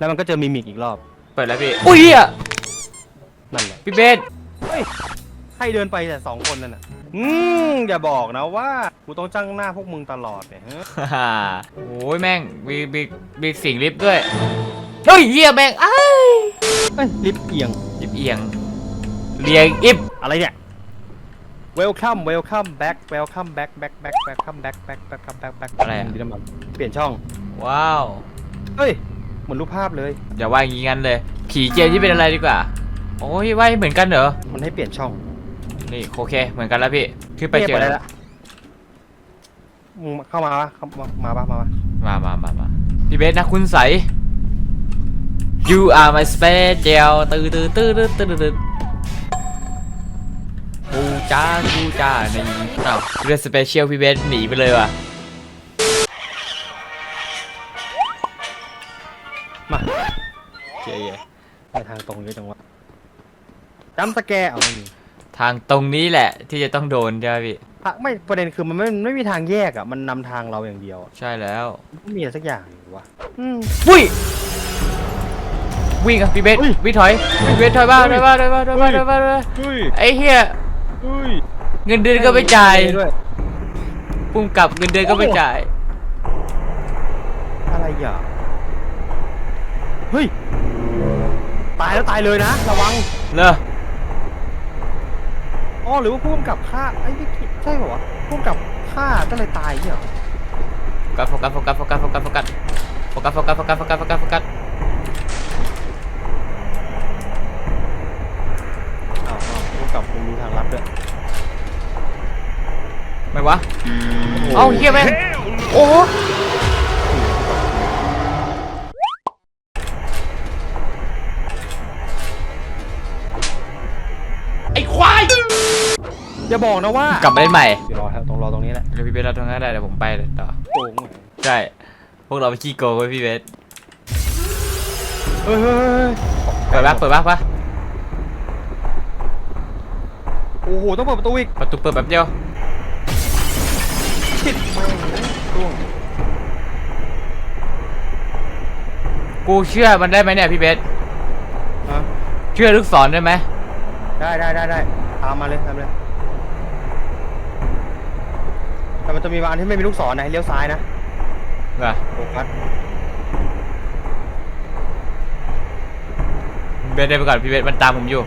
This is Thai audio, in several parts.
แล้วมันก็เจอมิมิกอีกรอบ เปิดแล้วพี่ อุ้ยเหี้ยนั่นแหละ พี่เบสเฮ้ยใครเดินไปแต่สองคนนั่นน่ะ อืมอย่าบอกนะว่ากูต้องจ้างหน้าพวกมึงตลอดเนี่ยฮะฮ่าโอ้ยแม่งมีมีมีสิ่งลิฟต์ด้วย เฮ้ยเหี้ยแม่งอ้ายเอ้ยลิฟต์เอียง ลิฟต์เอียงเรียงอิฟอะไรเนี่ย welcome welcome back welcome back back back welcome back back back back back back อะไรอะดินน้ำมันเปลี่ยนช่อง ว้าว เฮ้ยเห มือนรูปภาพเลย อย่าว่าอย่างงี้งั้นเลย ผีเจนที่เป็นอะไรดีกว่า โอ้ยว่าเหมือนกันเหรอ มันให้เปลี่ยนช่องนี่โอเค เหมือนกันแล้วพี่ขึ้นไปเจอได้แล้วละมึงเข้ามาปะเข้ามามาปะมาปะมามามามาพี่เบสนะคุณใส You are my special ตื้อตื้อตื้อตื้อตื้อตื้อกูจ้ากูจ้าในอ้าวเรื่องสเปเชียลพี่เบสหนีไปเลยว่ะ เจ๊ไปทางตรงนี้จังวะจำสแกร์เอาไม่มีทางตรงนี้แหละ ที่จะต้องโดนใช่ไหมพี่ทางไม่ประเด็นคือมันไม่มันไม่มีทางแยกอะ มันนำทางเราอย่างเดียวอะใช่แล้วมันต้องมีอะไรสักอย่างหรือวะอืมวุ้ย วิ่งอะพี่เบสอุ้ยวิ่งถอยพี่เบสถอยบ้านถอยบ้านถอยบ้านถอยบ้านถอยบ้านถอยบ้านเฮ้ยไอ้เหี้ยเฮ้ยเงินเดือนก็ไม่จ่ายด้วยพุ่มกลับเงินเดือนก็ไม่จ่าย อะไรอะเฮ้ยตายแล้วตายเลยนะ ระวังเลออ๋อหรือว่าผู้กำกับฆ่าไอ้ยไม่ผิดใช่ป่าวะผู้กำกับฆ่าก็เลยตายเนี่ยเหรอโฟกัสโฟกัสโฟกัสโฟกัสโฟกัสโฟกัสโฟกัสโฟกัสโฟกัสโฟกัสโฟกัสโฟกัสอ้าวอ้าวผู้กำกับคงรู้ทางลัดด้วยไม่วะเอ้าเฮียแม่งโอ้โห อย่าบอกนะว่ากลับมาเล่นใหม่เดี๋ยวรอครับตรงรอตรงนี้แหละเดี๋ยวพี่เบสเราตรงนั้นได้เดี๋ยวผมไปเลยต่อโกงเหรอใช่พวกเราไปขี้โกงไว้พี่เบสเฮ้ยเฮ้ยเฮ้ยเปิดปะเปิดปะปะโอ้โหต้องเปิดประตูอีกประตูเปิดแบบเดียวชิดแม่งร่วงกูเชื่อมันได้ไหมเนี่ยพี่เบสฮะเชื่อลูกศรได้ไหมได้ได้ได้ได้ตามมาเลยตามเลย แต่มันจะมีบางอันที่ไม่มีลูกศรนะให้เลี้ยวซ้ายนะเหรอโฟกัสเบสได้ไปก่อนพี่เบสมันตามผมอยู่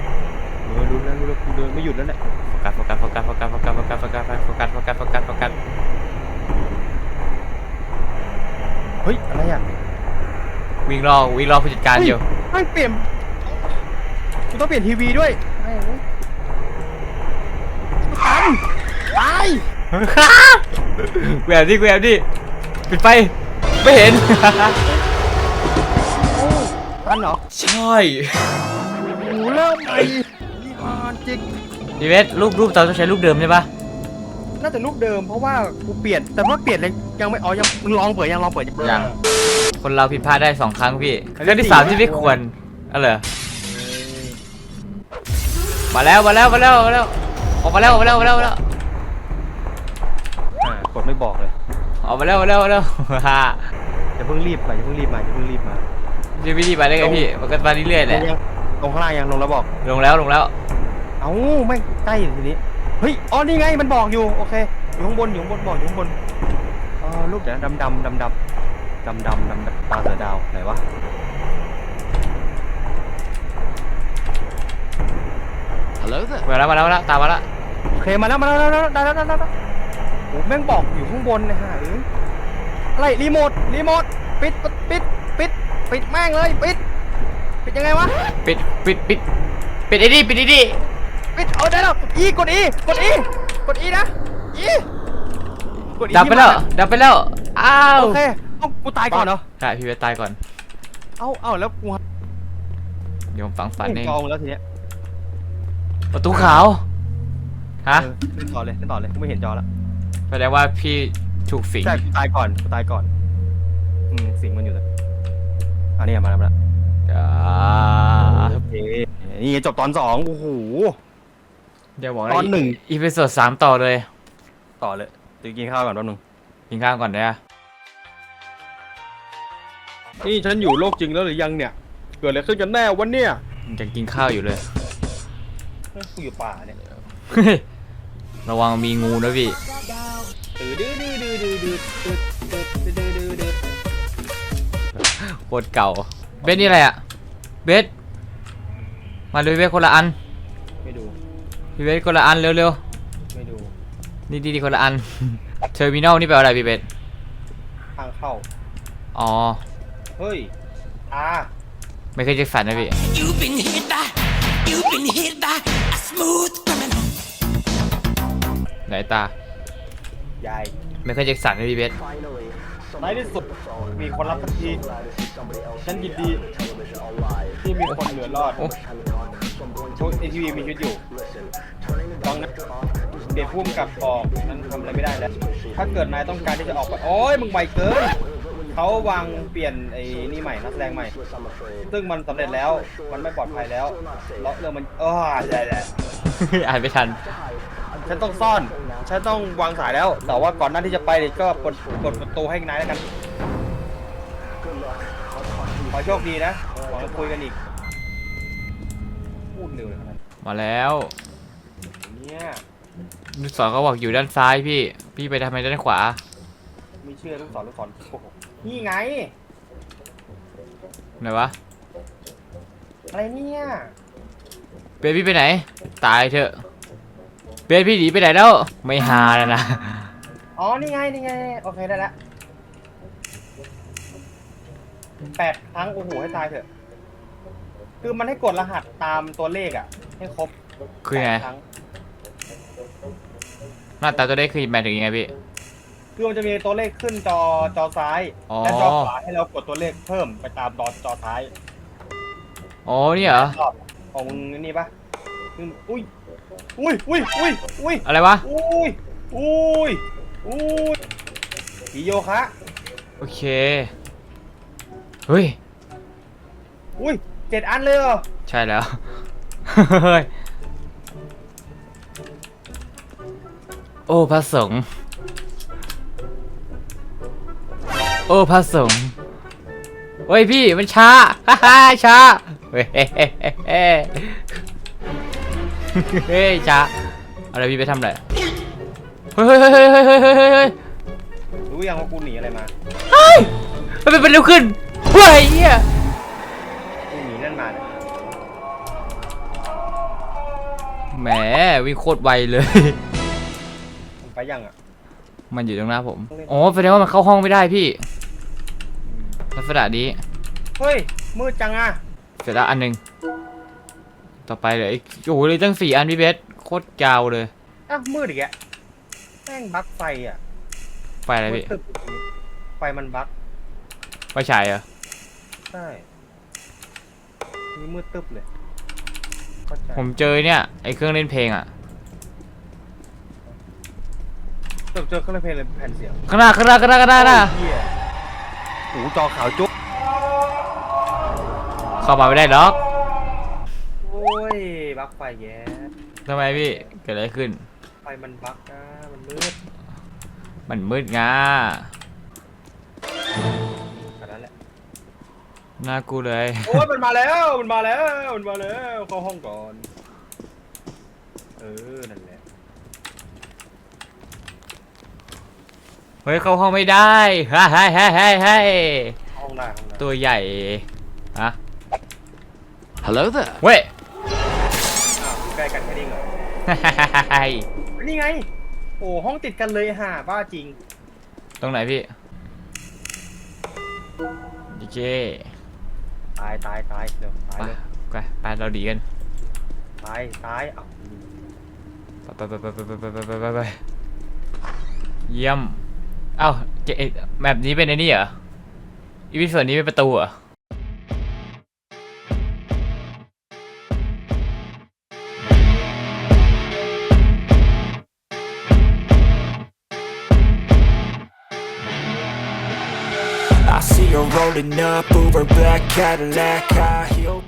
เออรู้แล้วรู้แล้วกูเดินไม่หยุดแล้วเนี่ยโฟกัสโฟกัสโฟกัสโฟกัสโฟกัสโฟกัสโฟกัสโฟกัสโฟกัสโฟกัสโฟกัสเฮ้ยอะไรอะวิ่งรอวิ่งรอผู้จัดการอยู่ไม่เปลี่ยนกูต้องเปลี่ยนทีวีด้วยไม่เว้ยตันตาย แหวบดิแหวบดิปิดไฟไม่เห็นโอ้ตันเหรอใช่โอ้โหเริ่มไปนี่มาจิกพี่เบสรูปรูปเราต้องใช้รูปเดิมใช่ปะน่าจะรูปเดิมเพราะว่ากูเปลี่ยน แต่ว่าเปลี่ยนเลยยังไม่อ๋อยังมึงลองเปิดยังลองเปิดยังยังคนเราผิดพลาดได้สองครั้งพี่ครั้งที่เรื่องที่สามสี่ที่ไม่ควรอะไรอมาแล้วมาแล้วมาแล้วมาแล้วออกมาแล้วออกมาแล้วออกมาแล้วออกมาแล้วอ่า กดไม่บอกเลยออกมาแล้วออกมาแล้วออกมาแล้วฮ่าอย่าเพิ่งรีบไปอย่าเพิ่งรีบมาอย่าเพิ่งรีบมาจะวิธีไปได้ไงพี่ มันก็มาเรื่อยๆแหละลงยังลงข้างล่างยังลงแล้วบอก ลงแล้วลงแล้ว เอ้าไม่ใกล้ทีนี้เฮ้ยอ๋อนี่ไงมันบอกอยู่โอเคอยู่ข้างบนอยู่ข้างบนบอกอยู่ข้างบนเออรูปเดี๋ยวดำดำดำดำดำดำดำดำตาเสือดาวไหนวะมาแล้วมาแล้วมาแล้วตามมาแล้วโอเคมาแล้วมาแล้วมาแล้วได้แล้วได้แล้วได้แล้วโอ้แม่งบอกอยู่ข้างบนนะฮะเอ้ยอะไรรีโมทรีโมทปิดปิดปิดปิดแม่งเลยปิดปิดยังไงวะปิดปิดปิดปิดไอ้นี่ปิดไอ้นี่ปิดเอาได้แล้วอีกดอีกดอีกดอีนะอีกดอีดับไปแล้วที่มันอะดับไปแล้วอ้าวโอเคเอ้ากูตายก่อนเหรอใช่พี่เวทตายก่อนเอ้าเอ้าแล้วกูเดี๋ยวผมฝังฝันเห็เองจอมึงแล้วทีเนี้ยประตูขาวฮะเออเล่นต่อเลยเล่นต่อเลยกูไม่เห็นจอแล้ว แสดงว่าพี่ถูกสิง ใช่กูตายก่อนกูตายก่อนอืมสิงมันอยู่เลยอันนี้มาแล้วมาแล้วอ่าโอเคนี่จบตอนสองโอ้โห เดี๋ยวบอกตอนหนึ่ง อีพีโซดสามต่อเลย ต่อเลยตื่นกินข้าวก่อนแป๊บนึงกินข้าวก่อนเนี่ยนี่ฉันอยู่โลกจริงแล้วหรือยังเนี่ย เกิดอะไรขึ้นกันแน่วันเนี่ยยังกินข้าวอยู่เลย กูอยู่ป่าเนี่ยเฮ้ยระวังมีงูนะพี่ ตื้อดื้อดื้อดื้อดื้อดื้อดื้อดื้อดื้อดื้อดื้อโคตรเก่า เบสนี่อะไรอะเบสมาเลยเบสคนละอันไม่ดูพี่เบสคนละอันเร็วไม่ดูๆนี่ดีๆคนละอัน เทอร์มินอลนี่แปลว่าอะไรพี่เบสทางเข้าอ๋อเฮ้ยตาไม่เคยจะฝันนะพี่ You've been hit by, you've been hit by a smooth criminal. ไหนตา ยายไม่เคยจะสันนะพี่เบสในที่สุดมีคนรับทันทีฉันยินดีที่มีคนเหลือรอดโอ้โอ้ยไอทีวีมีชีวิตอยู่ลองนะเด็กพุ่มกับออกนั้นทำอะไรไม่ได้แล้ว ถ้าเกิดนายต้องการที่จะออกไปโอ้ยมึงไวเกินเขาวางเปลี่ยนไอ้นี่ใหม่นักแสดงใหม่ ซึ่งมันสำเร็จแล้วมันไม่ปลอดภัยแล้วแล้วเรื่องมันอ้อได้ได้อ่านไม่ทันฉันต้องซ่อน ฉันต้องวางสายแล้ว แต่ว่าก่อนหน้าที่จะไปเนี่ยก็กดกดประตูให้นายแล้วกัน ขอโชคดีนะหวังจะคุยกันอีก พูดเร็วเลยขนาดนั้นมาแล้วเนี่ยลูกศรเขาบอกอยู่ด้านซ้ายพี่ พี่ไปทำไมด้านขวา ไม่เชื่อลูกศรลูกศรโกหกนี่ไง ไหนวะ อะไรเนี่ย เบสพี่ไปไหน ตายเถอะ เบสพี่หนีไปไหนแล้ว ไม่หาแล้วนะ อ๋อ นี่ไง นี่ไง โอเค ได้แล้วแปดครั้ง โอ้โห ให้ตายเถอะ คือมันให้กดรหัสตามตัวเลขอะ ให้ครบคือไง แปดครั้งหน้าตาตัวได้คือหมายถึงยังไงพี่ คือมันจะมีตัวเลขขึ้นจอจอซ้าย อ๋อ และจอขวาให้เรากดตัวเลขเพิ่มไปตามจอจอซ้ายอ๋อนี่เหรอรอบของมึงนี่ปะคืออุ้ย อุ้ยอุ้ยอุ้ยอุ้ยอะไรวะ อุ้ยอุ้ยอุ้ยผีโยคะโอเค เฮ้ย อุ้ยเจ็ดอันเลยเหรอใช่แล้ว เฮ้ย โอ้พระสงฆ์ โอ้พระสงฆ์ เฮ้ยพี่มันช้า ฮ่าฮ่าช้า เฮ้ย เฮ้ยเฮ้าอะไรพี่ไปทำอะไรเฮ้ยเฮ้ยเฮ้ยเฮ้ยเฮ้ยเฮ้ยเฮ้ยเฮ้ยรู้ยังว่ากูหนีอะไรมาเฮ้ยมันเป็นเร็วขึ้นเฮ้ยเหี้ยกูหนีนั่นมาเนี่ยแหมวิ่งโคตรไวเลย มึงไปยังอะมันอยู่ตรงหน้าผมอ๋อแสดงว่ามันเข้าห้องไม่ได้พี่ลักษณะนี้เฮ้ยมืดจังอะเสร็จแล้วอันหนึ่ง ต่อไปเหลยโอ้โหเลยตั้งสี่อันพี่เบสโคตรยาวเลย อ้าวมืดอีกแกแม่งบั๊กไฟอะไฟอะไรพี่มืดตึ๊บอย่างงี้ไฟมันบั๊กไฟฉายเหรอใช่นี่มืดตึ๊บเลยเข้าใจผมเจอเนี่ยไอเครื่องเล่นเพลงอะ เจอเจอเครื่องเล่นเพลงเลยแผ่นเสียงข้างหน้าข้างหน้าข้างหน้าข้างหน้าข้างหน้าโอ้ยเหี้ยหูจอขาวจุ๊บเข้ามาไม่ได้หรอกโอ้ย บั๊กไฟแย่ทำไมพี่ เกิดอะไรขึ้น ไฟมันบั๊กนะมันมืดมันมืดงาขนาดนั้นแหละหน้ากูเลย โอ้ยมันมาแล้วมันมาแล้วมันมาแล้วเข้าห้องก่อนเออนั่นแหละเฮ้ยเข้าห้องไม่ได้ฮ่าฮ่าฮ่าฮ่าฮ่าห้องหน้าห้องหน้าตัวใหญ่ฮะ Hello there. เว้ยอ้าว ใกล้กันแค่นี้เหรอฮ่าฮ่าฮ่าฮ่านี่ไง โอ้ห้องติดกันเลยห่าบ้าจริง ตรงไหนพี่โอเคตายตายตายเร็วตายไปเร็วไปไปเราดีกันตายตายเอ้าไปไปไปไปไปไปไปไปไปไปเยี่ยมเอ้าเจเอ๊ะแบบนี้เป็นไอ้นี่เหรออีพิส่วนนี้เป็นประตูเหรอ rolling up, Uber black Cadillac, high heel.